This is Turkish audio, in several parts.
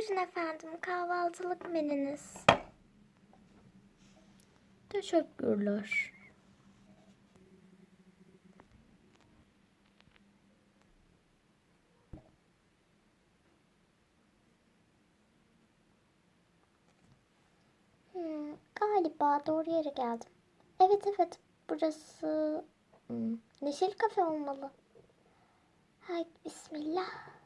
Buyurun efendim kahvaltılık menünüz. Teşekkürler. Hmm, galiba doğru yere geldim. Evet evet burası hmm, Neşeli Kafe olmalı. Haydi bismillah.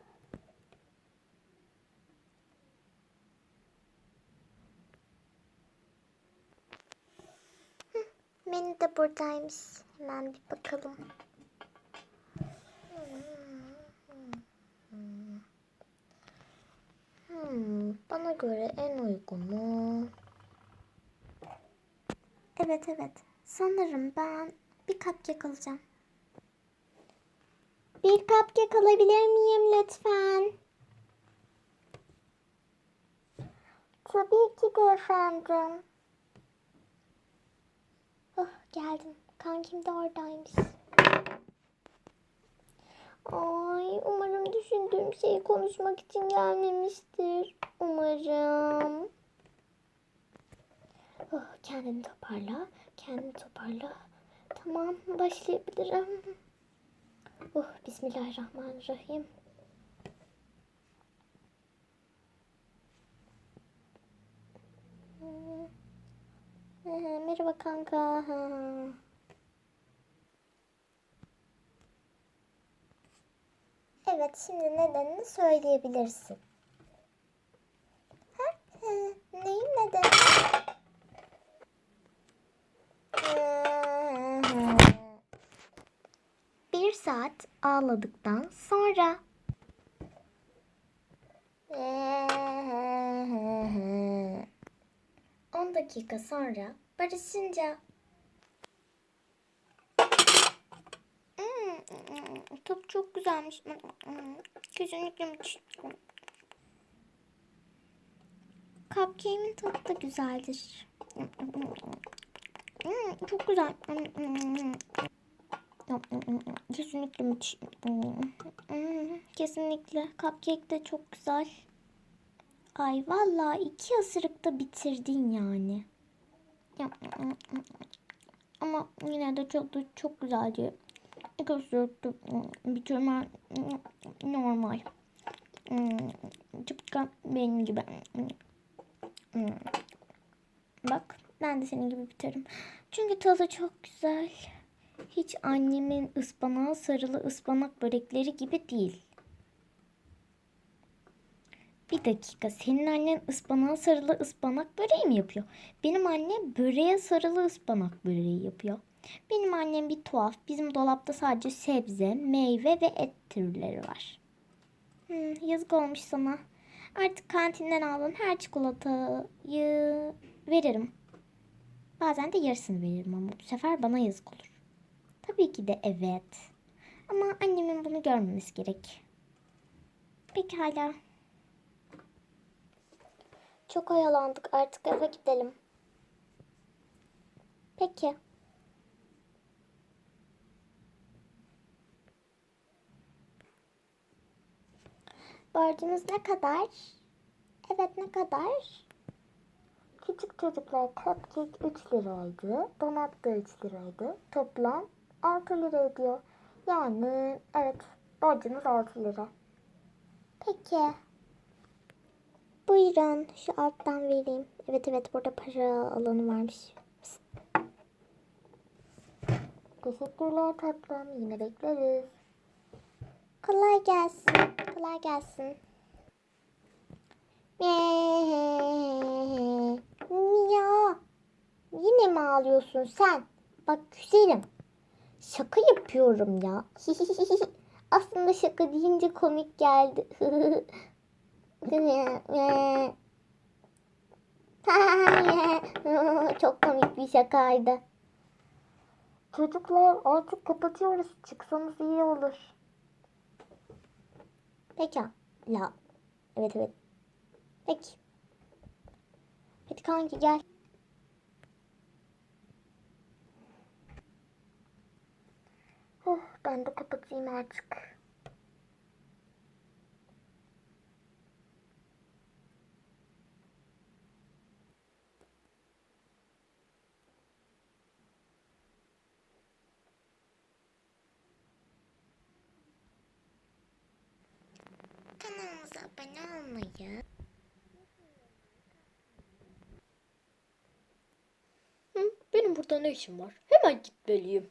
Menü de buradaymış. Hemen bir bakalım. Hmm, bana göre en uygunu. Evet evet. Sanırım ben bir cupcake alacağım. Bir cupcake alabilir miyim lütfen? Tabii ki de efendim. Geldim. Kankim de oradaymış. Ay, umarım düşündüğüm şeyi konuşmak için gelmemiştir. Umarım. Oh, kendini toparla. Kendini toparla. Tamam, başlayabilirim. Oh, Bismillahirrahmanirrahim. Merhaba kanka. Evet, şimdi nedenini söyleyebilirsin. Ha? Neyin nedeni? Ee, Bir saat ağladıktan sonra 10 dakika sonra barışınca Hmm, Top çok güzelmiş. Kesinlikle müthiş. Cupcake'in tadı da güzeldir. Hmm, Çok güzel. Kesinlikle müthiş. Hmm, Kesinlikle. Cupcake de çok güzel. Ay vallahi iki ısırıkta bitirdin yani. Ama yine de çok da çok güzel diye. İki ısırıkta bitirmen normal. Tıpkı benim gibi. Bak ben de senin gibi bitiririm. Çünkü tadı çok güzel. Hiç annemin ıspanağa sarılı ıspanak börekleri gibi değil. Bir dakika senin annen ıspanağa sarılı ıspanak böreği mi yapıyor? Benim annem böreğe sarılı ıspanak böreği yapıyor. Benim annem bir tuhaf. Bizim dolapta sadece sebze, meyve ve et türleri var. Hmm, yazık olmuş sana. Artık kantinden aldığın her çikolatayı veririm. Bazen de yarısını veririm ama bu sefer bana yazık olur. Tabii ki de evet. Ama annemin bunu görmemesi gerek. Pekala. Çok oyalandık artık eve gidelim. Peki. Borcunuz ne kadar? Evet ne kadar? Küçük çocuklar cupcake 3 liraydı. Donat da 3 liraydı. Toplam 6 lira ediyor. Yani evet borcunuz 6 lira. Peki. Buyurun şu alttan vereyim. Evet evet burada para alanı varmış. Teşekkürler tatlım. Yine bekleriz. Kolay gelsin. Kolay gelsin. Ya. Yine mi ağlıyorsun sen? Bak güzelim. Şaka yapıyorum ya. Aslında şaka deyince komik geldi. Çok komik bir şakaydı. Çocuklar artık kapatıyoruz. Çıksanız iyi olur. Peki. La. Evet evet. Peki. Hadi kanki gel. Oh, ben de kapatayım artık. Abone olmayı. Hı, benim burada ne işim var? Hemen gitmeliyim.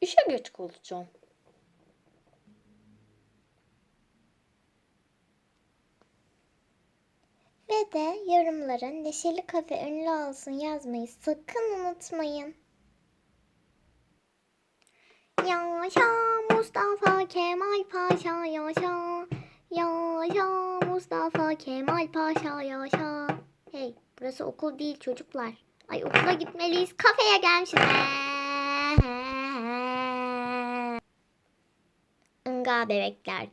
İşe geç kalacağım. Ve de yorumlara Neşeli Kafe ünlü olsun yazmayı sakın unutmayın. Yaşa Mustafa Kemal Paşa yaşa. Yaşa Mustafa Kemal Paşa yaşa. Hey burası okul değil çocuklar. Ay okula gitmeliyiz. Kafeye gelmişiz. Inga bebekler.